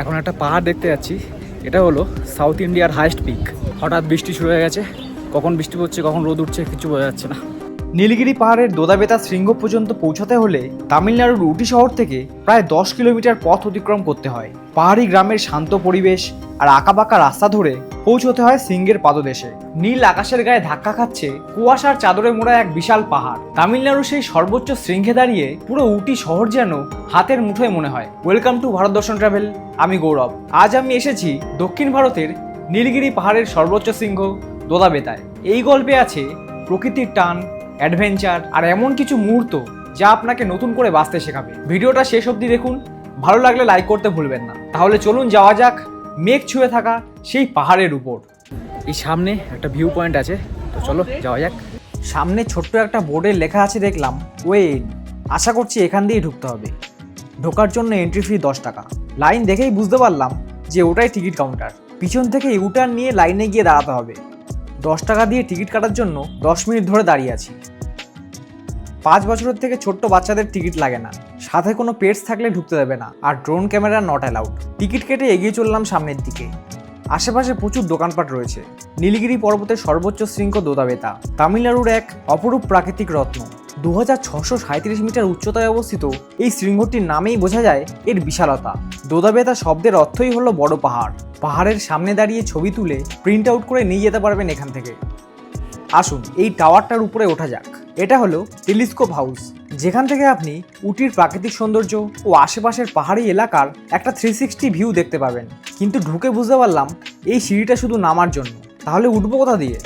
এখন একটা পাহাড় দেখতে যাচ্ছি। এটা হলো সাউথ ইন্ডিয়ার হাইস্ট পিক। হঠাৎ বৃষ্টি শুরু হয়ে গেছে। কখন বৃষ্টি পড়ছে, কখন রোদ উঠছে, কিছু বোঝা যাচ্ছে না। নীলগিরি পাহাড়ের দোদাবেতা শৃঙ্গ পর্যন্ত পৌঁছাতে হলে তামিলনাড়ুর উটি শহর থেকে প্রায় দশ কিলোমিটার পথ অতিক্রম করতে হয়। পাহাড়ি গ্রামের শান্ত পরিবেশ আর আঁকাবাঁকা রাস্তা ধরে পৌঁছতে হয় সিঙ্গের পাদদেশে। নীল আকাশের গায়ে ধাক্কা খাচ্ছে কুয়াশার চাদরে মোড়া এক বিশাল পাহাড়। তামিলনাড়ুর সেই সর্বোচ্চ শৃঙ্গে দাঁড়িয়ে পুরো উটি শহর যেন হাতের মুঠোয় মনে হয়। ওয়েলকাম টু ভারত দর্শন ট্রাভেল আমি গৌরব। আজ আমি এসেছি দক্ষিণ ভারতের নীলগিরি পাহাড়ের সর্বোচ্চ শৃঙ্গ দোদাবেতায়। এই গল্পে আছে প্রকৃতির টান অ্যাডভেঞ্চার আর এমন কিছু মুহূর্ত যা আপনাকে নতুন করে বাঁচতে শেখাবে। ভিডিওটা শেষ অবধি দেখুন। ভালো লাগলে লাইক করতে ভুলবেন না। তাহলে চলুন যাওয়া যাক মেঘ ছুঁয়ে থাকা সেই পাহাড়ের উপর। এই সামনে একটা ভিউ পয়েন্ট আছে। তো চলো যাওয়া যাক। সামনে ছোট্ট একটা বোর্ডে লেখা আছে দেখলাম ওয়েন আশা করছি এখান দিয়েই ঢুকতে হবে। ঢোকার জন্য এন্ট্রি ফি দশ টাকা। লাইন দেখেই বুঝতে পারলাম যে ওটাই টিকিট কাউন্টার পিছন থেকে ইউটার্ন নিয়ে লাইনে গিয়ে দাঁড়াতে হবে। দশ টাকা দিয়ে টিকিট কাটার জন্য দশ মিনিট ধরে দাঁড়িয়ে আছি। পাঁচ বছরের থেকে ছোট্ট বাচ্চাদের টিকিট লাগে না। সাথে কোনো পেটস থাকলে ঢুকতে দেবে না। আর drone camera not allowed ticket কেটে এগিয়ে চললাম সামনের দিকে। আশেপাশে প্রচুর দোকানপাট রয়েছে। নীলগিরি পর্বতের সর্বোচ্চ শৃঙ্গ দোদাবেতা তামিলনাড়ুর এক অপরূপ প্রাকৃতিক রত্ন। দু মিটার উচ্চতায় অবস্থিত এই শৃঙ্গটির নামেই বোঝা যায় এর বিশালতা। দোদাবেতা শব্দের অর্থই হলো বড় পাহাড়। পাহাড়ের সামনে দাঁড়িয়ে ছবি তুলে প্রিন্ট আউট করে নিয়ে যেতে পারবেন এখান থেকে। আসুন, এই টাওয়ারটার উপরে ওঠা যাক। এটা হলো টেলিস্কোপ হাউস, যেখান থেকে আপনি উটির প্রাকৃতিক সৌন্দর্য ও আশেপাশের পাহাড়ি এলাকার একটা থ্রি সিক্সটি ভিউ দেখতে পাবেন। কিন্তু ঢুকে বুঝতে পারলাম এই সিঁড়িটা শুধু নামার জন্য। তাহলে উঠবো কোথা দিয়ে?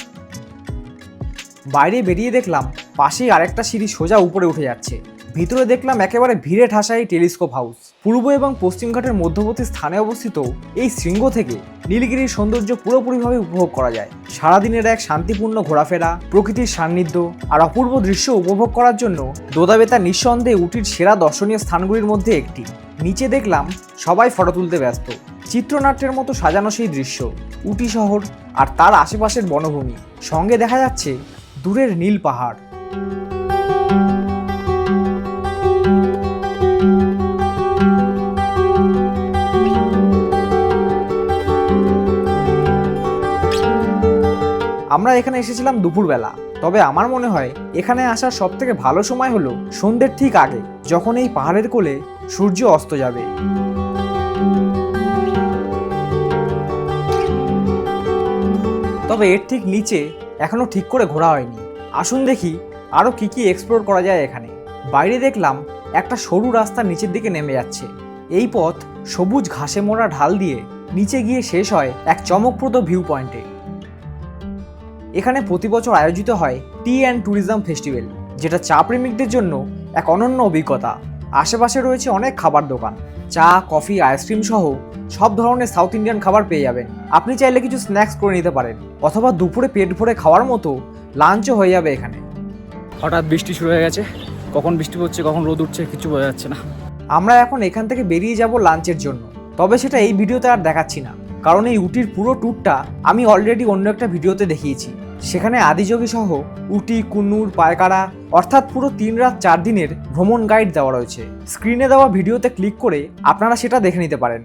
বাইরে বেরিয়ে দেখলাম পাশেই আরেকটা সিঁড়ি সোজা উপরে উঠে যাচ্ছে। ভিতরে দেখলাম একেবারে ভিড়ে ঠাসা এই টেলিস্কোপ হাউস। পূর্ব এবং পশ্চিম ঘাটের মধ্যবর্তী স্থানে অবস্থিত এই শৃঙ্গ থেকে নীলগিরির সৌন্দর্য পুরোপুরিভাবে উপভোগ করা যায়। সারাদিনের এক শান্তিপূর্ণ ঘোরাফেরা, প্রকৃতির সান্নিধ্য আর অপূর্ব দৃশ্য উপভোগ করার জন্য দোদাবেতা নিঃসন্দেহে উটির সেরা দর্শনীয় স্থানগুলির মধ্যে একটি। নিচে দেখলাম সবাই ফটো তুলতে ব্যস্ত। চিত্রনাট্যের মতো সাজানো সেই দৃশ্য। উটি শহর আর তার আশেপাশের বনভূমি। সঙ্গে দেখা যাচ্ছে দূরের নীল পাহাড়। আমরা এখানে এসেছিলাম দুপুরবেলা। তবে আমার মনে হয় এখানে আসার সব থেকে ভালো সময় হলো সন্ধ্যের ঠিক আগে, যখন এই পাহাড়ের কোলে সূর্য অস্ত যাবে। তবে এর ঠিক নিচে এখনও ঠিক করে ঘোরা হয়নি। আসুন দেখি আরও কি কি এক্সপ্লোর করা যায় এখানে। বাইরে দেখলাম একটা সরু রাস্তা নিচের দিকে নেমে যাচ্ছে। এই পথ সবুজ ঘাসে মোড়া ঢাল দিয়ে নিচে গিয়ে শেষ হয় এক চমকপ্রদ ভিউ পয়েন্টে এখানে প্রতি বছর আয়োজিত হয় টি অ্যান্ড ট্যুরিজম ফেস্টিভ্যাল যেটা চা প্রেমিকদের জন্য এক অনন্য অভিজ্ঞতা। আশেপাশে রয়েছে অনেক খাবার দোকান চা কফি আইসক্রিম সহ সব ধরনের সাউথ ইন্ডিয়ান খাবার পেয়ে যাবেন। আপনি চাইলে কিছু স্ন্যাক্স করে নিতে পারেন অথবা দুপুরে পেট ভরে খাওয়ার মতো লাঞ্চও হয়ে যাবে এখানে। হঠাৎ বৃষ্টি শুরু হয়ে গেছে কখন বৃষ্টি পড়ছে কখন রোদ উঠছে কিছু বোঝা যাচ্ছে না। আমরা এখন এখান থেকে বেরিয়ে যাব লাঞ্চের জন্য তবে সেটা এই ভিডিওতে আর দেখাচ্ছি না কারণ এই উটির পুরো ট্যুরটা আমি অলরেডি অন্য একটা ভিডিওতে দেখিয়েছি। সেখানে আদিযোগী সহ উটি, কুন্নুর, পায়কারা, অর্থাৎ পুরো তিন রাত চার দিনের ভ্রমণ গাইড দেওয়া রয়েছে। স্ক্রিনে দেওয়া ভিডিওতে ক্লিক করে আপনারা সেটা দেখে নিতে পারেন।